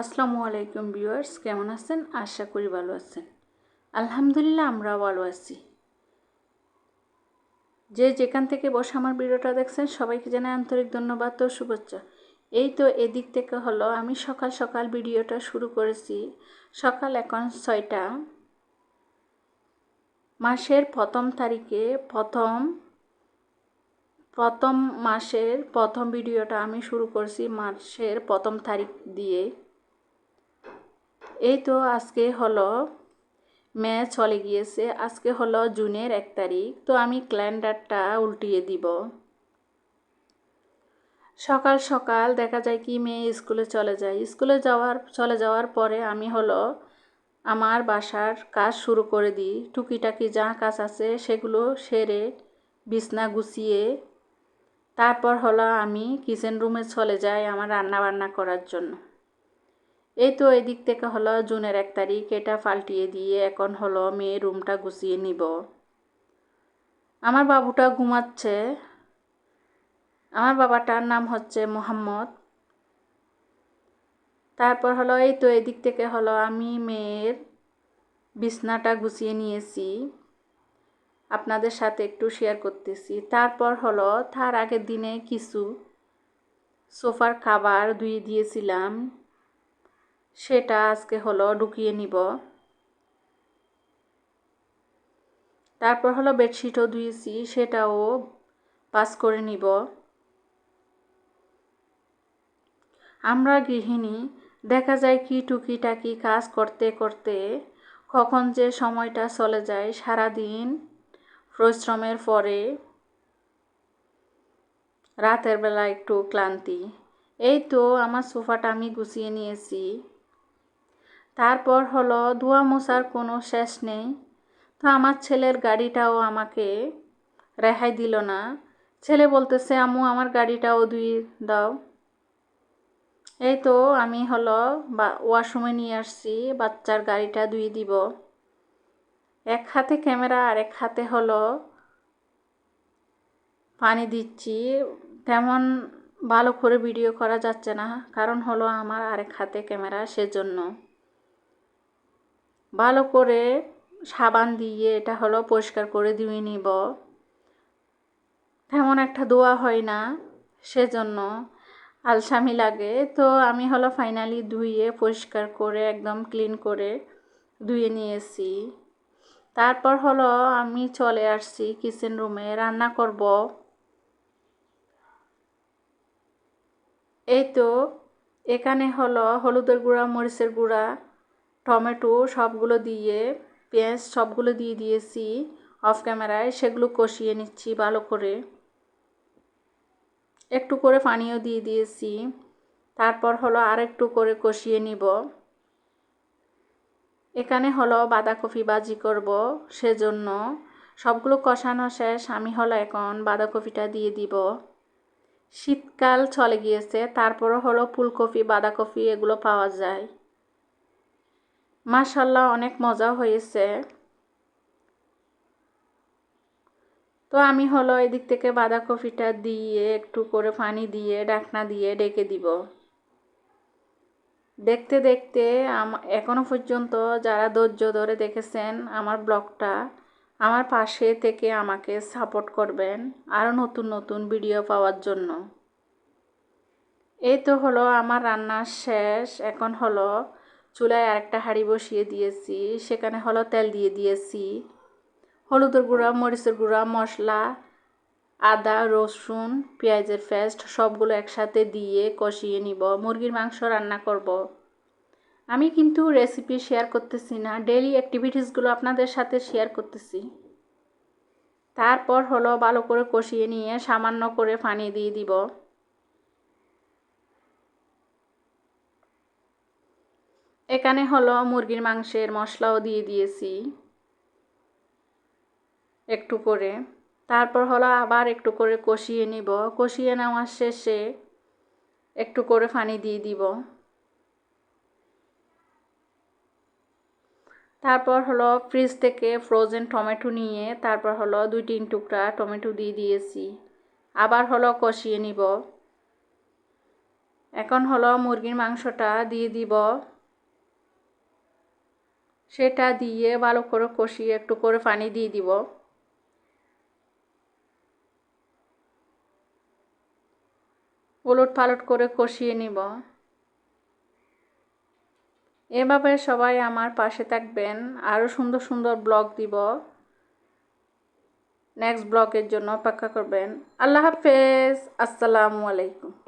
আসসালামু আলাইকুম ভিউয়ার্স, কেমন আছেন? আশা করি ভালো আছেন। আলহামদুলিল্লাহ আমরা ভালো আছি। যে যেখান থেকে বসে আমার ভিডিওটা দেখছেন, সবাইকে জানাই আন্তরিক ধন্যবাদ ও শুভেচ্ছা। এই তো এদিক থেকে হলো, আমি সকাল সকাল ভিডিওটা শুরু করেছি। সকাল এখন ছয়টা। মাসের প্রথম তারিখে প্রথম প্রথম মাসের প্রথম ভিডিওটা আমি শুরু করছি মাসের প্রথম তারিখ দিয়ে। এই তো আজকে হলো মে চলে গিয়েছে, আজকে হলো জুনের এক তারিখ, তো আমি ক্যালেন্ডারটা উল্টিয়ে দিব। সকাল সকাল দেখা যায় কি মেয়ে স্কুলে চলে যায়। স্কুলে যাওয়ার, চলে যাওয়ার পরে আমি হলো আমার বাসার কাজ শুরু করে দিই। টুকিটাকি যা কাজ আছে সেগুলো সেরে বিছনা গুছিয়ে তারপর হলো আমি কিচেন রুমে চলে যাই আমার রান্না বান্না করার জন্য। এই তো এদিক থেকে হলো জুনের এক তারিখ, এটা পাল্টিয়ে দিয়ে এখন হলো মেয়ে রুমটা গুছিয়ে নিব। আমার বাবুটা ঘুমাচ্ছে। আমার বাবাটার নাম হচ্ছে মোহাম্মদ। তারপর হলো এই তো এদিক থেকে হলো আমি মেয়ের বিছনাটা গুছিয়ে নিয়েছি। আপনাদের সাথে একটু শেয়ার করতেছি। তারপর হলো তার আগের দিনে কিছু সোফার খাবার ধুয়ে দিয়েছিলাম। সেটা আজকে হলো ঢুকিয়ে নিব। তারপর হলো বেডশিটও ধুয়েছি, সেটাও পাস করে নিব। আমরা গৃহিণী, দেখা যায় কি টুকিটাকি কাজ করতে করতে কখন যে সময়টা চলে যায়, সারাদিন পরিশ্রমের পরে রাতের বেলা একটু ক্লান্তি। এই তো আমার সোফাটা আমি গুছিয়ে নিয়েছি। তারপর হলো, ধোয়া মোছার কোনো শেষ নেই। তো আমার ছেলের গাড়িটাও আমাকে রেহাই দিল না। ছেলে বলতেছে, আম্মু, আমার গাড়িটাও ধুয়ে দাও। এই তো আমি হলো বা, ওয়াশরুমে নিয়ে আসছি, বাচ্চার গাড়িটা ধুয়ে দিব। এক হাতে ক্যামেরা আর এক হাতে হলো পানি দিচ্ছি। তেমন ভালো করে ভিডিও করা যাচ্ছে না, কারণ হলো আমার আরেক হাতে ক্যামেরা, সেজন্য। ভালো করে সাবান দিয়ে এটা হলো পরিষ্কার করে ধুয়ে নিব। তেমন একটা দোয়া হয় না, সেজন্য আলসামি লাগে। তো আমি হলো ফাইনালি ধুয়ে পরিষ্কার করে একদম ক্লিন করে ধুয়ে নিয়েছি। তারপর হলো আমি চলে আসছি কিচেন রুমে রান্না করব। এই তো এখানে হলো হলুদের গুঁড়া, মরিচের গুঁড়া টমেটো সবগুলো দিয়ে, পেঁয়াজ সবগুলো দিয়ে দিয়েছি অফ ক্যামেরায় সেগুলো কষিয়ে নিচ্ছি ভালো করে। একটু করে পানিও দিয়ে দিয়েছি। তারপর হলো আর একটু করে কষিয়ে নিব। এখানে হলো বাঁধাকপি বাজি করব সেজন্য। সবগুলো কষানো শেষ, আমি হলো এখন বাঁধাকপিটা দিয়ে দিব। শীতকাল চলে গিয়েছে, তারপরও হলো ফুলকপি, বাঁধাকপি এগুলো পাওয়া যায়। মাশাল্লাহ অনেক মজা হয়েছে। তো আমি হলো এদিক থেকে বাঁধাকপিটা দিয়ে, একটু করে পানি দিয়ে ডাকনা দিয়ে ডেকে দিব। দেখতে দেখতে এখনও পর্যন্ত যারা ধৈর্য ধরে দেখেছেন আমার ব্লগটা, আমার পাশে থেকে আমাকে সাপোর্ট করবেন আরও নতুন নতুন ভিডিও পাওয়ার জন্য। এই তো হলো আমার রান্না শেষ, এখন হলো চুলায় আরেকটা হাঁড়ি বসিয়ে দিয়েছি, সেখানে হলো তেল দিয়ে দিয়েছি। হলুদের গুঁড়া, মরিচের গুঁড়া, মশলা, আদা, রসুন, পেঁয়াজের পেস্ট সবগুলো একসাথে দিয়ে কষিয়ে নিব। মুরগির মাংস রান্না করব। আমি কিন্তু রেসিপি শেয়ার করতেছি না ডেলি অ্যাক্টিভিটিসগুলো আপনাদের সাথে শেয়ার করতেছি। তারপর হলো ভালো করে কষিয়ে নিয়ে সামান্য করে পানি দিয়ে দিব। এখানে হলো মুরগির মাংসের মশলাও দিয়ে দিয়েছি একটু করে। তারপর হলো আবার একটু করে কষিয়ে নিব। কষিয়ে নেওয়ার শেষে একটু করে পানি দিয়ে দিব। তারপর হলো ফ্রিজ থেকে ফ্রোজেন টমেটো নিয়ে তারপর হলো দুই তিন টুকরা টমেটো দিয়ে দিয়েছি। আবার হলো কষিয়ে নিব। এখন হলো মুরগির মাংসটা দিয়ে দিব। সেটা দিয়ে ভালো করে কষিয়ে একটু করে পানি দিয়ে দিব। উলট পালট করে কষিয়ে নিব। এভাবে সবাই আমার পাশে থাকবেন। আরও সুন্দর সুন্দর ব্লগ দিব। নেক্সট ব্লগের জন্য অপেক্ষা করবেন। আল্লাহ হাফেজ। আসসালামু আলাইকুম।